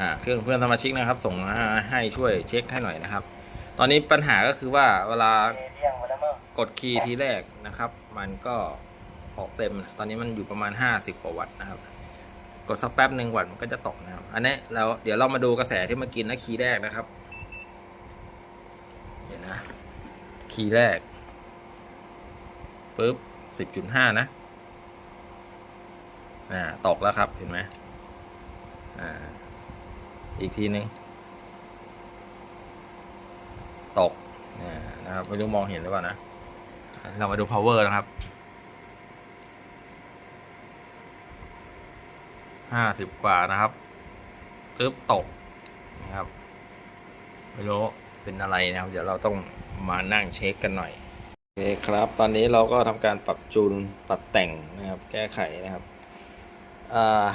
อ่าเครื่องเพื่อนสมาชิกนะครับ ส่งให้ช่วยเช็คให้หน่อยนะครับ ตอนนี้ปัญหาก็คือว่าเวลากดคีย์ทีแรกนะครับ มันก็ออกเต็ม ตอนนี้มันอยู่ประมาณ 50กว่าวัตต์นะครับ กดสักแป๊บหนึ่งวัตต์มันก็จะตกนะครับ อันนี้เราเดี๋ยวเรามาดูกระแสที่มากินนะคีย์แรกนะครับ เดี๋ยวนะ คีย์แรกปุ๊บสิบจุดห้านะอ่าตกแล้วครับเห็นไหม อีกทีหนึ่งตกนะครับไม่รู้มองเห็นหรือเปล่านะ เรามาดู power นะครับห้าสิบกว่านะครับปึ๊บตกนะครับ ไม่รู้เป็นอะไรนะครับ เดี๋ยวเราต้องมานั่งเช็คกันหน่อยโอเคครับ ตอนนี้เราก็ทำการปรับจูนปรับแต่งนะครับ แก้ไขนะครับอ่า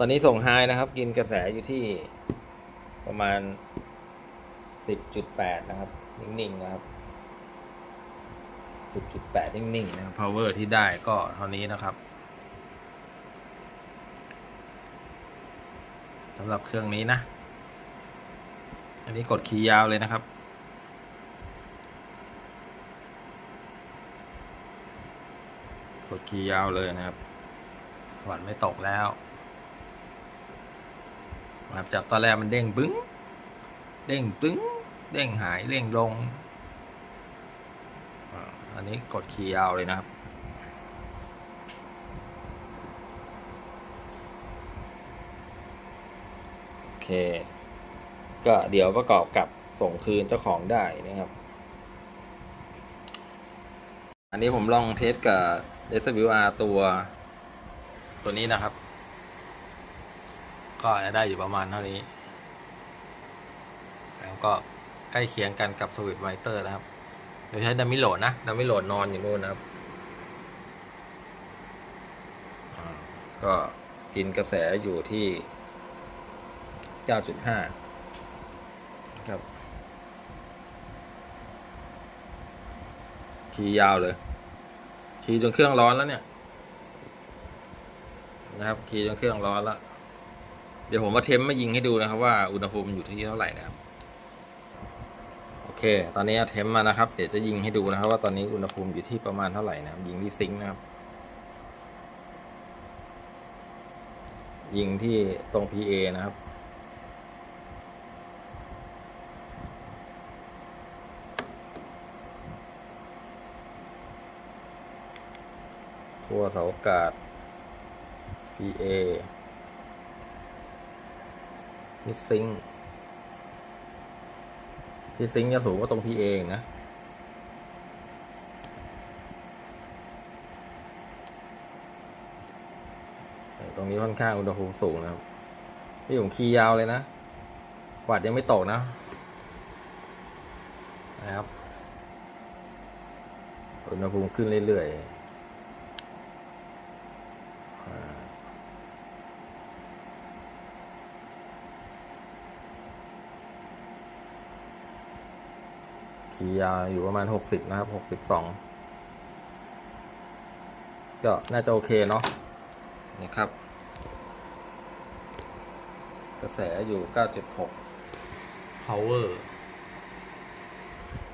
ตอนนี้ส่งไฮนะครับ กินกระแสอยู่ที่ประมาณ 10.8 นะครับ นิ่งๆนะครับ 10.8 นิ่งๆนะครับ power ที่ได้ก็เท่านี้นะครับสำหรับเครื่องนี้นะ อันนี้กดคีย์ยาวเลยนะครับกดคีย์ยาวเลยนะครับหวันไม่ตกแล้ว ครับจากตอนแรกมันเด้งบึ้ง เด้งตึ้ง เด้งหายเด้งลง อันนี้กดคีย์ยาวเลยนะครับ โอเค ก็เดี๋ยวประกอบกับส่งคืนเจ้าของได้นะครับ อันนี้ผมลองเทสกับ SWR ตัวตัวนี้นะครับ ก็จะได้อยู่ประมาณเท่านี้ แล้วก็ใกล้เคียงกันกับสวิตไวเตอร์นะครับโดยใช้ดัมมิโหลดนะดัมมิโหลดนอนอยู่นู่นนะครับก็กินกระแสอยู่ที่ 9.5 ครับคีย์ยาวเลยคีย์จนเครื่องร้อนแล้วเนี่ย นะครับคีย์จนเครื่องร้อนแล้ว เดี๋ยวผมมาเทมมายิงให้ดูนะครับว่าอุณหภูมิอยู่ที่เท่าไหร่นะครับ โอเค ตอนนี้เทมมานะครับ เดี๋ยวจะยิงให้ดูนะครับว่าตอนนี้อุณหภูมิอยู่ที่ประมาณเท่าไหร่นะครับ ยิงที่ซิงค์นะครับ ยิงที่ตรง PA นะครับ ทั่วเสาอากาศ PA ฮิตซิงฮิตซิงจะสูงกว่าตรง PA เองนะตรงนี้ค่อนข้างอุณหภูมิสูงนะครับนี่ผมคีย์ยาวเลยนะวัดยังไม่ตกนะนะครับอุณหภูมิขึ้นเรื่อยๆ คีย์ยาวอยู่ประมาณหกสิบนะครับหกสิบสองก็น่าจะโอเคเนาะนะครับ กระแสอยู่ 976 power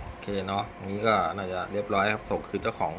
โอเคเนาะนี้ก็น่าจะเรียบร้อยครับส่งคืนเจ้าของ